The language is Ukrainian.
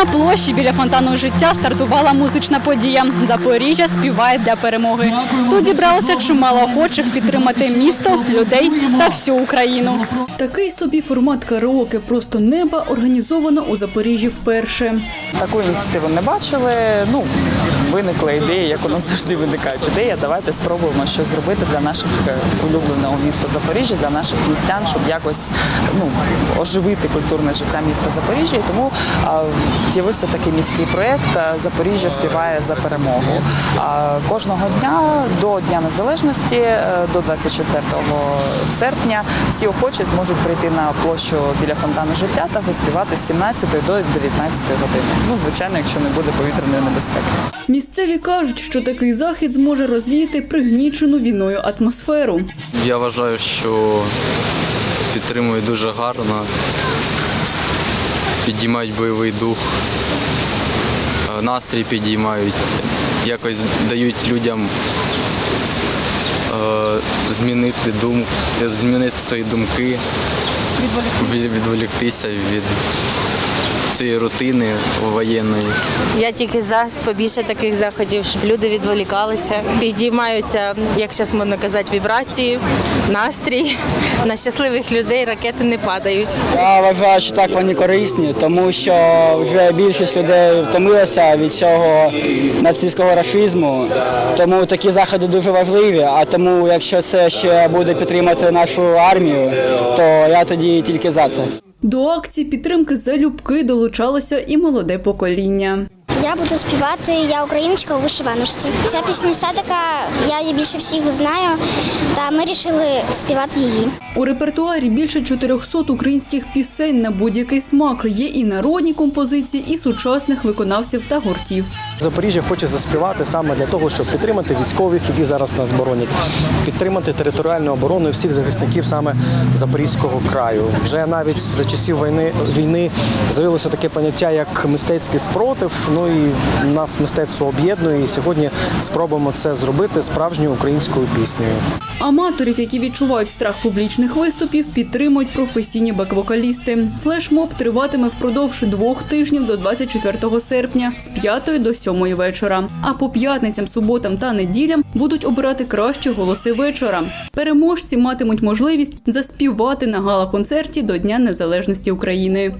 На площі біля фонтану життя стартувала музична подія. Запоріжжя співає для перемоги. Тут зібралося чимало охочих підтримати місто, людей та всю Україну. Такий собі формат караоке просто неба організовано у Запоріжжі вперше. Такої ініціативи не бачили. Ну виникла ідея, як у нас завжди виникають ідеї. Давайте спробуємо щось зробити для наших е, улюбленого міста Запоріжжя, для наших містян, щоб якось ну оживити культурне життя міста Запоріжжя. І тому з'явився такий міський проєкт Запоріжжя співає за перемогу. А, кожного дня до Дня Незалежності, е, до 24 серпня, всі охочі зможуть прийти на площу біля фонтану життя та заспівати з 17 до 19 години. Ну, звичайно, якщо не буде повітряної небезпеки. Місцеві кажуть, що такий захід зможе розвіяти пригнічену війною атмосферу. Я вважаю, що підтримують дуже гарно, підіймають бойовий дух, настрій підіймають, якось дають людям е, змінити дум, змінити свої думки, відволіктися від цієї рутини воєнної. Я тільки за побільше таких заходів, щоб люди відволікалися, підіймаються, як зараз можна казати, вібрації, настрій. На щасливих людей ракети не падають. Я вважаю, що так вони корисні, тому що вже більшість людей втомилася від цього нацистського рашизму. Тому такі заходи дуже важливі. А тому, якщо це ще буде підтримати нашу армію, то я тоді тільки за це. До акції підтримки залюбки долучалося і молоде покоління. Я буду співати Я україночка у вишиваночці. Ця пісня вся така, я її більше всіх знаю, та ми вирішили співати її. У репертуарі більше 400 українських пісень на будь-який смак. Є і народні композиції, і сучасних виконавців та гуртів. Запоріжжя хоче заспівати саме для того, щоб підтримати військових, які зараз нас боронять, підтримати територіальну оборону і всіх захисників саме Запорізького краю. Вже навіть за часів війни війни з'явилося таке поняття як мистецький спротив. Ну і нас мистецтво об'єднує. І сьогодні спробуємо це зробити справжньою українською піснею. Аматорів, які відчувають страх публічних виступів, підтримують професійні бек-вокалісти. Флешмоб триватиме впродовж двох тижнів до 24 серпня з 5 до 7 вечора. А по п'ятницям, суботам та неділям будуть обирати кращі голоси вечора. Переможці матимуть можливість заспівати на гала-концерті до Дня Незалежності України.